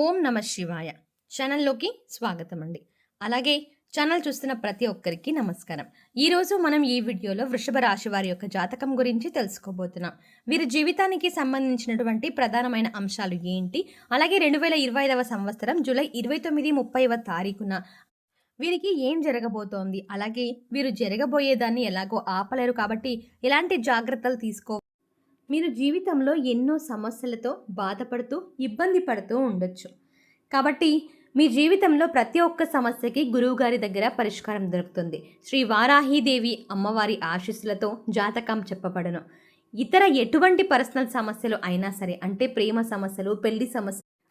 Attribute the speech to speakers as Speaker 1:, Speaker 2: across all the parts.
Speaker 1: ఓం నమ శివాయ. ఛానల్లోకి స్వాగతం అండి అలాగే ఛానల్ చూస్తున్న ప్రతి ఒక్కరికి నమస్కారం. ఈరోజు మనం ఈ వీడియోలో వృషభ రాశి వారి యొక్క జాతకం గురించి తెలుసుకోబోతున్నాం. వీరి జీవితానికి సంబంధించినటువంటి ప్రధానమైన అంశాలు ఏంటి? అలాగే రెండు వేల ఇరవై ఐదవ సంవత్సరం జూలై ఇరవై తొమ్మిది ముప్పైవ తారీఖున వీరికి ఏం జరగబోతోంది? అలాగే వీరు జరగబోయేదాన్ని ఎలాగో ఆపలేరు కాబట్టి ఎలాంటి జాగ్రత్తలు తీసుకో మీరు జీవితంలో ఎన్నో సమస్యలతో బాధపడుతూ ఇబ్బంది పడుతూ ఉండొచ్చు. కాబట్టి మీ జీవితంలో ప్రతి ఒక్క సమస్యకి గురువుగారి దగ్గర పరిష్కారం దొరుకుతుంది. శ్రీ వారాహీదేవి అమ్మవారి ఆశీస్సులతో జాతకం చెప్పబడను. ఇతర ఎటువంటి పర్సనల్ సమస్యలు అయినా సరే అంటే ప్రేమ సమస్యలు పెళ్ళి సమస్య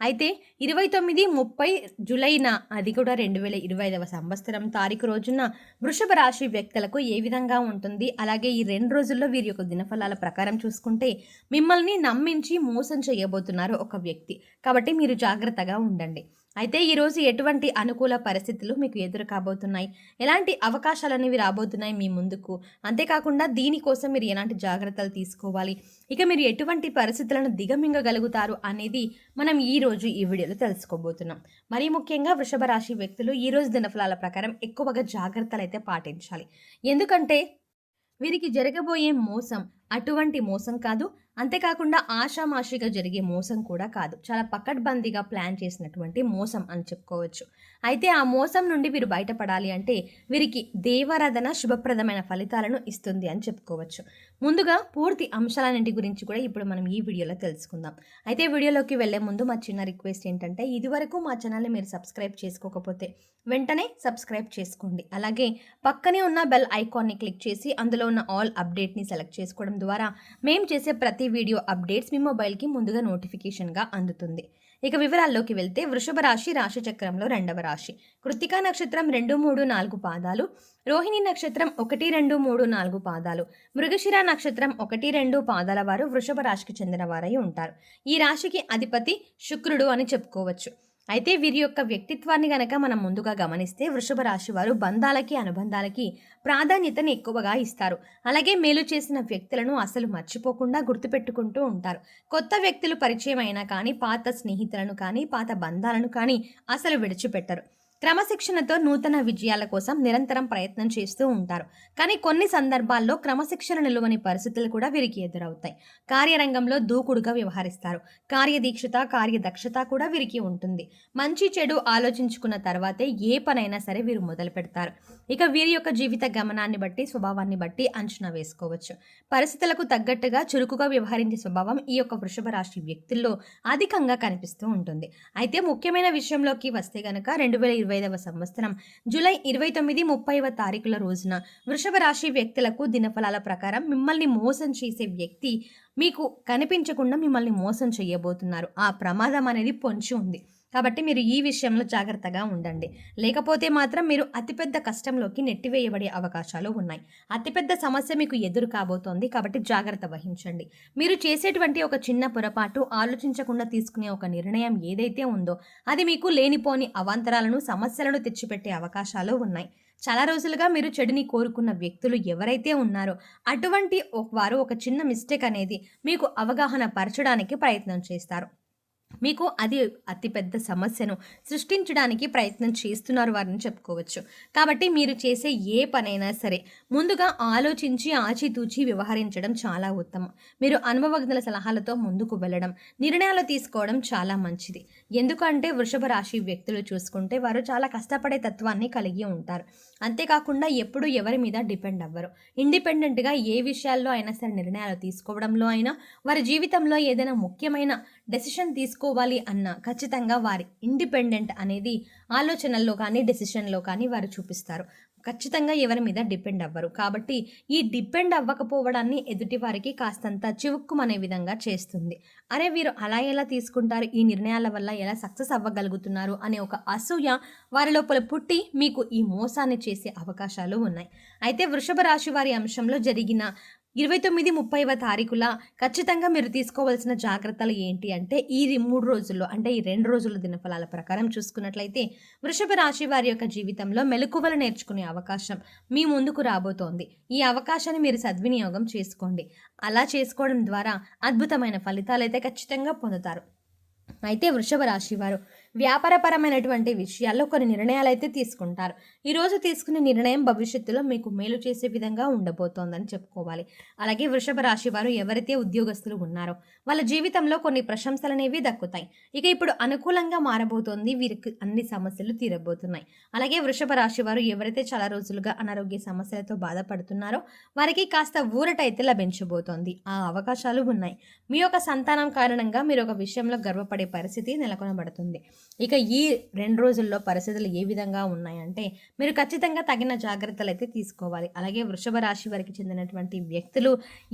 Speaker 1: అయితే ఇరవై తొమ్మిది ముప్పై జూలైన అది కూడా రెండు వేల ఇరవై ఐదవ సంవత్సరం తారీఖు రోజున వృషభ రాశి వ్యక్తులకు ఏ విధంగా ఉంటుంది? అలాగే ఈ రెండు రోజుల్లో వీరి యొక్క దినఫలాల ప్రకారం చూసుకుంటే మిమ్మల్ని నమ్మించి మోసం చేయబోతున్నారు ఒక వ్యక్తి. కాబట్టి మీరు జాగ్రత్తగా ఉండండి. అయితే ఈరోజు ఎటువంటి అనుకూల పరిస్థితులు మీకు ఎదురు కాబోతున్నాయి? ఎలాంటి అవకాశాలు అనేవి రాబోతున్నాయి మీ ముందుకు? అంతేకాకుండా దీనికోసం మీరు ఎలాంటి జాగ్రత్తలు తీసుకోవాలి? ఇక మీరు ఎటువంటి పరిస్థితులను దిగమింగగలుగుతారు అనేది మనం ఈరోజు ఈ వీడియోలో తెలుసుకోబోతున్నాం. మరీ ముఖ్యంగా వృషభ రాశి వ్యక్తులు ఈరోజు దినఫలాల ప్రకారం ఎక్కువగా జాగ్రత్తలు అయితే పాటించాలి. ఎందుకంటే వీరికి జరగబోయే మోసం అటువంటి మోసం కాదు. అంతేకాకుండా ఆషామాషిగా జరిగే మోసం కూడా కాదు. చాలా పకడ్బందీగా ప్లాన్ చేసినటువంటి మోసం అని చెప్పుకోవచ్చు. అయితే ఆ మోసం నుండి వీరు బయటపడాలి అంటే వీరికి దేవారాధన శుభప్రదమైన ఫలితాలను ఇస్తుంది అని చెప్పుకోవచ్చు. ముందుగా పూర్తి అంశాలన్నింటి గురించి కూడా ఇప్పుడు మనం ఈ వీడియోలో తెలుసుకుందాం. అయితే వీడియోలోకి వెళ్ళే ముందు మా చిన్న రిక్వెస్ట్ ఏంటంటే ఇదివరకు మా ఛానల్ని మీరు సబ్స్క్రైబ్ చేసుకోకపోతే వెంటనే సబ్స్క్రైబ్ చేసుకోండి. అలాగే పక్కనే ఉన్న బెల్ ఐకాన్ని క్లిక్ చేసి అందులో ఉన్న ఆల్ అప్డేట్ని సెలెక్ట్ చేసుకోవడం ద్వారా మేము చేసే ప్రతి వీడియో అప్డేట్స్ మీ మొబైల్కి ముందుగా నోటిఫికేషన్గా అందుతుంది. ఇక వివరాల్లోకి వెళ్తే వృషభ రాశి రాశి చక్రంలో రెండవ రాశి. కృతికా నక్షత్రం రెండు మూడు నాలుగు పాదాలు రోహిణి నక్షత్రం ఒకటి రెండు మూడు నాలుగు పాదాలు మృగశిర నక్షత్రం ఒకటి రెండు పాదాల వారు వృషభ రాశికి చెందిన వారై ఉంటారు. ఈ రాశికి అధిపతి శుక్రుడు అని చెప్పుకోవచ్చు. అయితే వీరి యొక్క వ్యక్తిత్వాన్ని గనక మనం ముందుగా గమనిస్తే వృషభ రాశి వారు బంధాలకి అనుబంధాలకి ప్రాధాన్యతను ఎక్కువగా ఇస్తారు. అలాగే మేలు చేసిన వ్యక్తులను అసలు మర్చిపోకుండా గుర్తుపెట్టుకుంటూ ఉంటారు. కొత్త వ్యక్తులు పరిచయం అయినా కానీ పాత స్నేహితులను కానీ పాత బంధాలను కానీ అసలు విడిచిపెట్టరు. క్రమశిక్షణతో నూతన విజయాల కోసం నిరంతరం ప్రయత్నం చేస్తూ ఉంటారు. కానీ కొన్ని సందర్భాల్లో క్రమశిక్షణ నిలువని పరిస్థితులు కూడా వీరికి ఎదురవుతాయి. కార్యరంగంలో దూకుడుగా వ్యవహరిస్తారు. కార్యదీక్షత కార్యదక్షత కూడా వీరికి ఉంటుంది. మంచి చెడు ఆలోచించుకున్న తర్వాతే ఏ పనైనా సరే వీరు మొదలు పెడతారు. ఇక వీరి యొక్క జీవిత గమనాన్ని బట్టి స్వభావాన్ని బట్టి అంచనా వేసుకోవచ్చు. పరిస్థితులకు తగ్గట్టుగా చురుకుగా వ్యవహరించే స్వభావం ఈ యొక్క వృషభ రాశి వ్యక్తుల్లో అధికంగా కనిపిస్తూ ఉంటుంది. అయితే ముఖ్యమైన విషయంలోకి వస్తే గనక రెండు వేల ఇరవై ఐదవ సంవత్సరం. జూలై ఇరవై తొమ్మిది ముప్పైవ తారీఖుల రోజున వృషభ రాశి వ్యక్తులకు దినఫలాల ప్రకారం మిమ్మల్ని మోసం చేసే వ్యక్తి మీకు కనిపించకుండా మిమ్మల్ని మోసం చేయబోతున్నారు. ఆ ప్రమాదం అనేది పొంచి ఉంది. కాబట్టి మీరు ఈ విషయంలో జాగ్రత్తగా ఉండండి. లేకపోతే మాత్రం మీరు అతిపెద్ద కష్టంలోకి నెట్టివేయబడే అవకాశాలు ఉన్నాయి. అతిపెద్ద సమస్య మీకు ఎదురు కాబోతోంది కాబట్టి జాగ్రత్త వహించండి. మీరు చేసేటువంటి ఒక చిన్న పొరపాటు ఆలోచించకుండా తీసుకునే ఒక నిర్ణయం ఏదైతే ఉందో అది మీకు లేనిపోని అవాంతరాలను సమస్యలను తెచ్చిపెట్టే అవకాశాలు ఉన్నాయి. చాలా రోజులుగా మీరు చెడుని కోరుకున్న వ్యక్తులు ఎవరైతే ఉన్నారో అటువంటి వారు ఒక చిన్న మిస్టేక్ అనేది మీకు అవగాహన పరచడానికి ప్రయత్నం చేస్తారు. మీకు అది అతిపెద్ద సమస్యను సృష్టించడానికి ప్రయత్నం చేస్తున్నారు వారిని చెప్పుకోవచ్చు. కాబట్టి మీరు చేసే ఏ పనైనా సరే ముందుగా ఆలోచించి ఆచితూచి వ్యవహరించడం చాలా ఉత్తమం. మీరు అనుభవజ్ఞుల సలహాలతో ముందుకు వెళ్ళడం నిర్ణయాలు తీసుకోవడం చాలా మంచిది. ఎందుకంటే వృషభ రాశి వ్యక్తులు చూసుకుంటే వారు చాలా కష్టపడే తత్వాన్ని కలిగి ఉంటారు. అంతేకాకుండా ఎప్పుడు ఎవరి మీద డిపెండ్ అవ్వరు. ఇండిపెండెంట్గా ఏ విషయాల్లో అయినా సరే నిర్ణయాలు తీసుకోవడంలో అయినా వారి జీవితంలో ఏదైనా ముఖ్యమైన డెసిషన్ తీసుకోవాలి అన్న ఖచ్చితంగా వారి ఇండిపెండెంట్ అనేది ఆలోచనల్లో కానీ డెసిషన్లో కానీ వారు చూపిస్తారు. ఖచ్చితంగా ఎవరి మీద డిపెండ్ అవ్వరు. కాబట్టి ఈ డిపెండ్ అవ్వకపోవడాన్ని ఎదుటి వారికి కాస్తంత చివుక్కుమనే విధంగా చేస్తుంది. అరే వీరు అలా ఎలా తీసుకుంటారు? ఈ నిర్ణయాల వల్ల ఎలా సక్సెస్ అవ్వగలుగుతున్నారు? అనే ఒక అసూయ వారి లోపల పుట్టి మీకు ఈ మోసాన్ని చేసే అవకాశాలు ఉన్నాయి. అయితే వృషభ రాశి వారి అంశంలో జరిగిన ఇరవై తొమ్మిది ముప్పైవ తారీఖుల ఖచ్చితంగా మీరు తీసుకోవాల్సిన జాగ్రత్తలు ఏంటి అంటే ఈ మూడు రోజుల్లో అంటే ఈ రెండు రోజుల దినఫలాల ప్రకారం చూసుకున్నట్లయితే వృషభ రాశి వారి యొక్క జీవితంలో మెలకువలు నేర్చుకునే అవకాశం మీ ముందుకు రాబోతోంది. ఈ అవకాశాన్ని మీరు సద్వినియోగం చేసుకోండి. అలా చేసుకోవడం ద్వారా అద్భుతమైన ఫలితాలు అయితే ఖచ్చితంగా పొందుతారు. అయితే వృషభ రాశి వారు వ్యాపారపరమైనటువంటి విషయాల్లో కొన్ని నిర్ణయాలు అయితే తీసుకుంటారు ఈరోజు తీసుకునే నిర్ణయం భవిష్యత్తులో మీకు మేలు చేసే విధంగా ఉండబోతోందని చెప్పుకోవాలి. అలాగే వృషభ రాశి వారు ఎవరైతే ఉద్యోగస్తులు ఉన్నారో వాళ్ళ జీవితంలో కొన్ని ప్రశంసలు అనేవి దక్కుతాయి. ఇక ఇప్పుడు అనుకూలంగా మారబోతోంది వీరికి అన్ని సమస్యలు తీరబోతున్నాయి. అలాగే వృషభ రాశి వారు ఎవరైతే చాలా రోజులుగా అనారోగ్య సమస్యలతో బాధపడుతున్నారో వారికి కాస్త ఊరట అయితే లభించబోతోంది. ఆ అవకాశాలు ఉన్నాయి. మీ యొక్క సంతానం కారణంగా మీరు ఒక విషయంలో గర్వపడే పరిస్థితి నెలకొనబడుతుంది. ఇక ఈ రెండు రోజుల్లో పరిస్థితులు ఏ విధంగా ఉన్నాయంటే మీరు ఖచ్చితంగా తగిన జాగ్రత్తలు అయితే తీసుకోవాలి. అలాగే వృషభ రాశి వారికి చెందినటువంటి వ్యక్తులు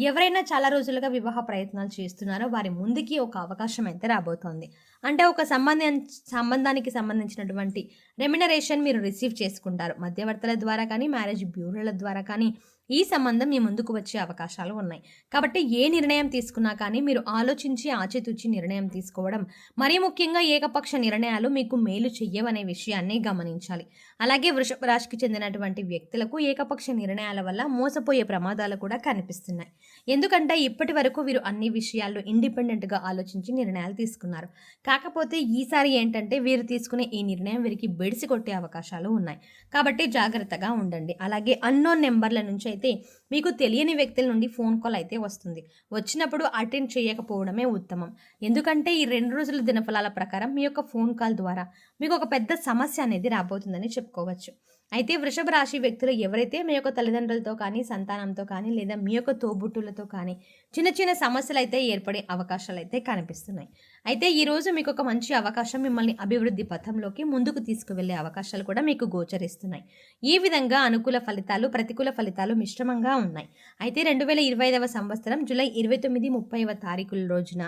Speaker 1: ఎవరైనా చాలా రోజులుగా వివాహ ప్రయత్నాలు చేస్తున్నారో వారి ముందుకి ఒక అవకాశం అయితే రాబోతోంది. అంటే ఒక సంబంధం సంబంధానికి సంబంధించినటువంటి రెమ్యునరేషన్ మీరు రిసీవ్ చేసుకుంటారు. మధ్యవర్తుల ద్వారా కానీ మ్యారేజ్ బ్యూరోల ద్వారా కానీ ఈ సంబంధం మీ ముందుకు వచ్చే అవకాశాలు ఉన్నాయి. కాబట్టి ఏ నిర్ణయం తీసుకున్నా కానీ మీరు ఆలోచించి ఆచితూచి నిర్ణయం తీసుకోవడం మరీ ముఖ్యంగా ఏకపక్ష నిర్ణయాలు మీకు మేలు చెయ్యవనే విషయాన్ని గమనించాలి. అలాగే వృషభ రాశికి చెందినటువంటి వ్యక్తులకు ఏకపక్ష నిర్ణయాల వల్ల మోసపోయే ప్రమాదాలు కూడా కనిపిస్తున్నాయి. ఎందుకంటే ఇప్పటి వరకు వీరు అన్ని విషయాల్లో ఇండిపెండెంట్గా ఆలోచించి నిర్ణయాలు తీసుకున్నారు. కాకపోతే ఈసారి ఏంటంటే వీరు తీసుకునే ఈ నిర్ణయం వీరికి బెడిసి కొట్టే అవకాశాలు ఉన్నాయి. కాబట్టి జాగ్రత్తగా ఉండండి. అలాగే అన్నోన్ నెంబర్ల నుంచి అయితే మీకు తెలియని వ్యక్తుల నుండి ఫోన్ కాల్ అయితే వస్తుంది. వచ్చినప్పుడు అటెండ్ చేయకపోవడమే ఉత్తమం. ఎందుకంటే ఈ రెండు రోజుల దినఫలాల ప్రకారం మీ యొక్క ఫోన్ కాల్ ద్వారా మీకు ఒక పెద్ద సమస్య అనేది రాబోతుందని చెప్పుకోవచ్చు. అయితే వృషభ రాశి వ్యక్తులు ఎవరైతే మీ యొక్క తల్లిదండ్రులతో కానీ సంతానంతో కానీ లేదా మీ యొక్క తోబుట్టులతో కానీ చిన్న చిన్న సమస్యలు అయితే ఏర్పడే అవకాశాలు అయితే కనిపిస్తున్నాయి. అయితే ఈరోజు మీకు ఒక మంచి అవకాశం మిమ్మల్ని అభివృద్ధి పథంలోకి ముందుకు తీసుకువెళ్ళే అవకాశాలు కూడా మీకు గోచరిస్తున్నాయి. ఈ విధంగా అనుకూల ఫలితాలు ప్రతికూల ఫలితాలు మిశ్రమంగా ఉన్నాయి. అయితే రెండు వేల ఇరవై ఐదవ సంవత్సరం జూలై ఇరవై తొమ్మిది ముప్పైవ తారీఖుల రోజున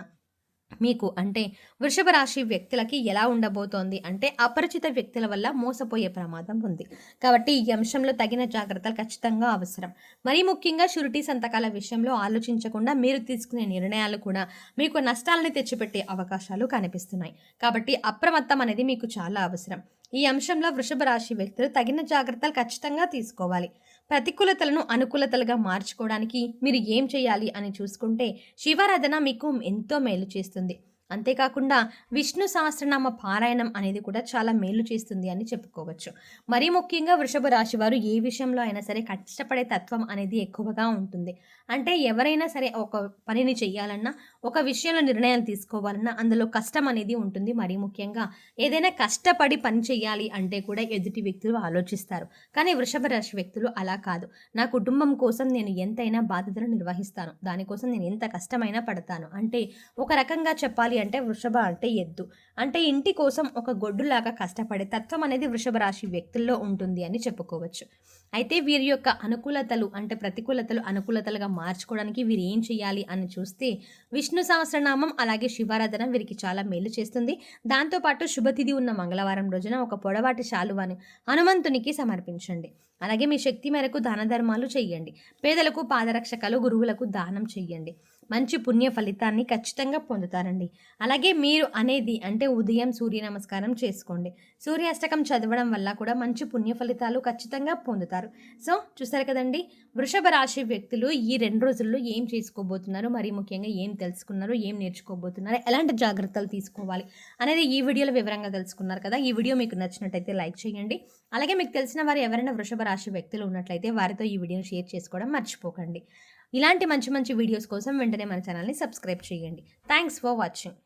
Speaker 1: మీకు అంటే వృషభ రాశి వ్యక్తులకి ఎలా ఉండబోతోంది అంటే అపరిచిత వ్యక్తుల వల్ల మోసపోయే ప్రమాదం ఉంది. కాబట్టి ఈ అంశంలో తగిన జాగ్రత్తలు ఖచ్చితంగా అవసరం. మరీ ముఖ్యంగా షూరిటీ సంతకాల విషయంలో ఆలోచించకుండా మీరు తీసుకునే నిర్ణయాలు కూడా మీకు నష్టాలని తెచ్చిపెట్టే అవకాశాలు కనిపిస్తున్నాయి. కాబట్టి అప్రమత్తం అనేది మీకు చాలా అవసరం. ఈ అంశంలో వృషభ రాశి వ్యక్తులు తగిన జాగ్రత్తలు ఖచ్చితంగా తీసుకోవాలి. ప్రతికూలతలను అనుకూలతలుగా మార్చుకోవడానికి మీరు ఏం చేయాలి అని చూసుకుంటే శివారాధన మీకు ఎంతో మేలు చేస్తుంది. అంతేకాకుండా విష్ణు సహస్రనామ పారాయణం అనేది కూడా చాలా మేలు చేస్తుంది అని చెప్పుకోవచ్చు. మరీ ముఖ్యంగా వృషభ రాశి వారు ఏ విషయంలో అయినా సరే కష్టపడే తత్వం అనేది ఎక్కువగా ఉంటుంది. అంటే ఎవరైనా సరే ఒక పనిని చేయాలన్నా ఒక విషయంలో నిర్ణయాలు తీసుకోవాలన్నా అందులో కష్టం అనేది ఉంటుంది. మరీ ముఖ్యంగా ఏదైనా కష్టపడి పని చేయాలి అంటే కూడా ఎదుటి వ్యక్తులు ఆలోచిస్తారు. కానీ వృషభ రాశి వ్యక్తులు అలా కాదు. నా కుటుంబం కోసం నేను ఎంతైనా బాధ్యతలు నిర్వహిస్తాను. దానికోసం నేను ఎంత కష్టమైనా పడతాను. అంటే ఒక రకంగా చెప్పాలి అంటే వృషభ అంటే ఎద్దు. అంటే ఇంటి కోసం ఒక గొడ్డులాగా కష్టపడే తత్వం అనేది వృషభ రాశి వ్యక్తుల్లో ఉంటుంది అని చెప్పుకోవచ్చు. అయితే వీరి యొక్క అనుకూలతలు అంటే ప్రతికూలతలు అనుకూలతలుగా మార్చుకోవడానికి వీరు ఏం చేయాలి అని చూస్తే విష్ణు సహస్రనామం అలాగే శివారాధన వీరికి చాలా మేలు చేస్తుంది. దాంతోపాటు శుభతిథి ఉన్న మంగళవారం రోజున ఒక పొడవాటి శాలువాను హనుమంతునికి సమర్పించండి. అలాగే మీ శక్తి మేరకు దాన ధర్మాలు చేయండి పేదలకు పాదరక్షకలు గురువులకు దానం చేయండి మంచి పుణ్య ఫలితాన్ని ఖచ్చితంగా పొందుతారండి. అలాగే మీరు అనేది అంటే ఉదయం సూర్య నమస్కారం చేసుకోండి. సూర్యాష్టకం చదవడం వల్ల కూడా మంచి పుణ్య ఫలితాలు ఖచ్చితంగా పొందుతారు. సో చూసారు కదండి? వృషభ రాశి వ్యక్తులు ఈ రెండు రోజుల్లో ఏం చేసుకోబోతున్నారు? మరి ముఖ్యంగా ఏం తెలుసుకున్నారు? ఏం నేర్చుకోబోతున్నారు? ఎలాంటి జాగ్రత్తలు తీసుకోవాలి? అనేది ఈ వీడియోలో వివరంగా తెలుసుకున్నారు కదా? ఈ వీడియో మీకు నచ్చినట్టయితే లైక్ చేయండి. అలాగే మీకు తెలిసిన వారు ఎవరైనా వృషభ రాశి వ్యక్తులు ఉన్నట్లయితే వారితో ఈ వీడియోని షేర్ చేసుకోవడం మర్చిపోకండి. ఇలాంటి మంచి మంచి వీడియోస్ కోసం వెంటనే మన ఛానల్ని సబ్స్క్రైబ్ చేయండి. Thanks for watching.